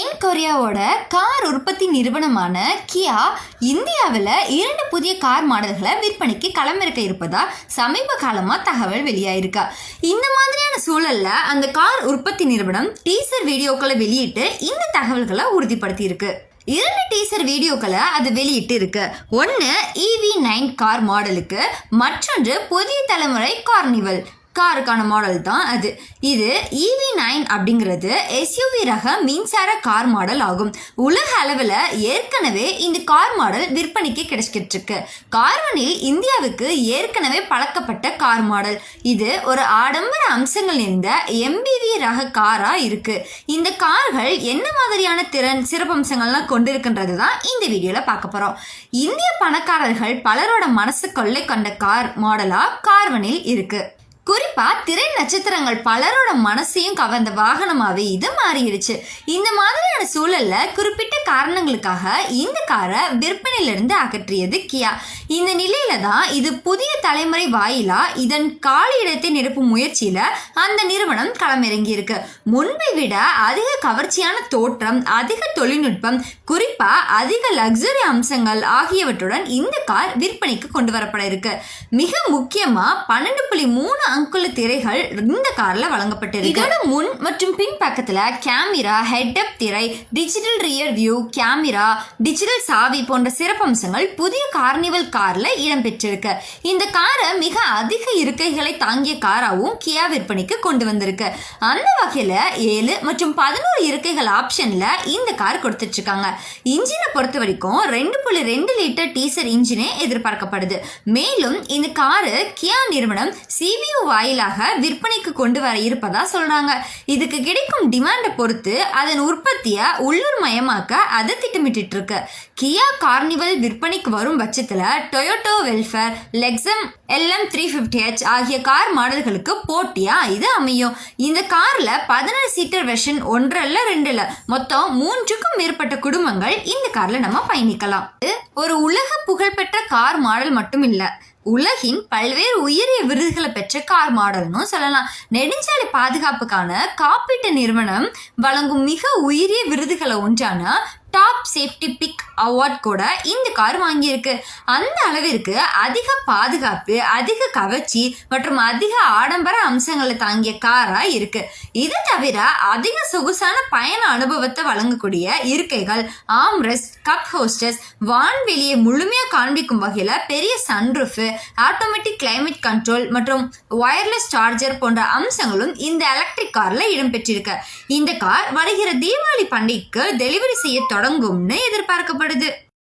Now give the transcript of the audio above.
தென் கொரியாவோட car உற்பத்தி நிறுவனமான கியா இந்தியாவில் இரண்டு புதிய கார் மாடல்களை விற்பனைக்கு களமிறக்க இருப்பதா சமீப காலமாக தகவல் வெளியாயிருக்கா. இந்த மாதிரியான சூழலில் அந்த கார் உற்பத்தி நிறுவனம் டீசர் வீடியோக்களை வெளியிட்டு இந்த தகவல்களை உறுதிப்படுத்தியிருக்கு. இரண்டு டீசர் வீடியோக்களை அது வெளியிட்டு இருக்கு ஒன்று இவி நைன் கார் மாடலுக்கு மற்றொன்று புதிய தலைமுறை கார்னிவல். காருக்கான மாடல் தான் அது. இது இவி நைன் அப்படிங்கிறது எஸ்யூவி ரக மின்சார கார் மாடல் ஆகும். உலக அளவில் ஏற்கனவே இந்த கார் மாடல் விற்பனைக்கு கிடைச்சிக்கிட்டு இருக்கு கார்வனில் இந்தியாவுக்கு ஏற்கனவே பழக்கப்பட்ட கார் மாடல் இது ஒரு ஆடம்பர அம்சங்கள் இருந்த எம்பிவி ரக காரா இருக்கு. இந்த கார்கள் என்ன மாதிரியான திறன் சிறப்பம்சங்கள்லாம் கொண்டிருக்கின்றது தான் இந்த வீடியோவில் பார்க்க போகிறோம் இந்திய பணக்காரர்கள் பலரோட மனசு கொள்ளை கொண்ட கார் மாடலாக கார்வனில் இருக்குது குறிப்பா திரை நட்சத்திரங்கள் பலரோட மனசையும் கவர்ந்த வாகனமாவே இது மாறிடுச்சு. இந்த மாதிரியான சூழல்ல குறிப்பிட்ட காரணங்களுக்காக இந்த காரை விற்பனையிலிருந்து அகற்றியது கியா. இந்த நிலையில தான் இது புதிய தலைமுறை வாயிலா இதன் காலி இடத்தை நிரப்பும் முயற்சியில அந்த நிறுவனம் களமிறங்கி இருக்கு. முன்பை விட அதிக கவர்ச்சியான தோற்றம் அதிக தொழில்நுட்பம் குறிப்பா அதிக லக்ஸரி அம்சங்கள் ஆகியவற்றுடன் இந்த கார் விற்பனைக்கு கொண்டு வரப்பட இருக்கு. மிக முக்கியமா பன்னெண்டு புள்ளி மூணு அங்குல திரைகள் இந்த கார்ல வழங்கப்பட்டிருக்கு. இதோட முன் மற்றும் பின் பக்கத்துல கேமரா ஹெட் அப் திரை digital rear view camera digital சாவி போன்ற சிறப்பம்சங்கள் புதிய கார்னிவல் கார் கார்ல இடம்பெற்றிருக்கு இந்த காரை மிக அதிக இருக்கைகளை தாங்கிய காராவும் கியா விற்பனைக்கு கொண்டு வந்திருக்கு. அந்த வகையில ஏழு மற்றும் பதினோரு இருக்கைகள் ஆப்ஷன்ல இந்த கார் கொடுத்துட்டு இருக்காங்க இன்ஜினை பொறுத்த வரைக்கும் ரெண்டு புள்ளி ரெண்டு லிட்டர் டீசர் இன்ஜினே எதிர்பார்க்கப்படுது. மேலும் இந்த காரு கியா நிறுவனம் சிபியு வாயிலாக விற்பனைக்கு கொண்டு வர இருப்பதா சொல்றாங்க. இதுக்கு கிடைக்கும் டிமாண்டை பொறுத்து அதன் உற்பத்தியை உள்ளூர் மயமாக்க அதை திட்டமிட்டு இருக்கு கியா கார்னிவல் விற்பனைக்கு வரும் பட்சத்தில் Toyota Vellfire Lexus LM three fifty H ஆகிய கார் மாடல்களுக்கு போட்டியா? இது அமையும். இந்த காரில் பதினாறு சீட்டர் வெர்ஷன் ஒன்றல்ல ரெண்டுல மொத்தம் மூன்றுக்கும் மேற்பட்ட குடும்பங்கள் இந்த காரில் நம்ம பயணிக்கலாம். இது ஒரு உலக புகழ்பெற்ற கார் மாடல் மட்டும் இல்லை உலகின் பல்வேறு உயரிய விருதுகளை பெற்ற கார் மாடல்னு சொல்லலாம். நெடுஞ்சாலை பாதுகாப்புக்கான காப்பீட்டு நிறுவனம் வழங்கும் மிக உயரிய விருதுகளை ஒன்றான டாப் சேஃப்டி பிக் அவார்ட் கூட இந்த கார் வாங்கியிருக்கு. அந்த அளவிற்கு அதிக பாதுகாப்பு அதிக கவர்ச்சி மற்றும் அதிக ஆடம்பர அம்சங்களை தாங்கிய காரா இருக்கு. இது தவிர அதிக சொகுசான பயண அனுபவத்தை வழங்கக்கூடிய இருக்கைகள் ஆம்ரெஸ்ட் கப் ஹோஸ்டஸ் வான்வெளியை முழுமையாக காண்பிக்கும் வகையில் பெரிய சன்ரூஃபு ஆட்டோமேட்டிக் கிளைமேட் கண்ட்ரோல் மற்றும் ஒயர்லெஸ் சார்ஜர் போன்ற அம்சங்களும் இந்த எலக்ட்ரிக் காரில் இடம்பெற்றிருக்கு. இந்த கார் வருகிற தீபாவளி பண்டிகைக்கு டெலிவரி செய்ய தொடங்கும்னு எதிர்பார்க்கப்படுது.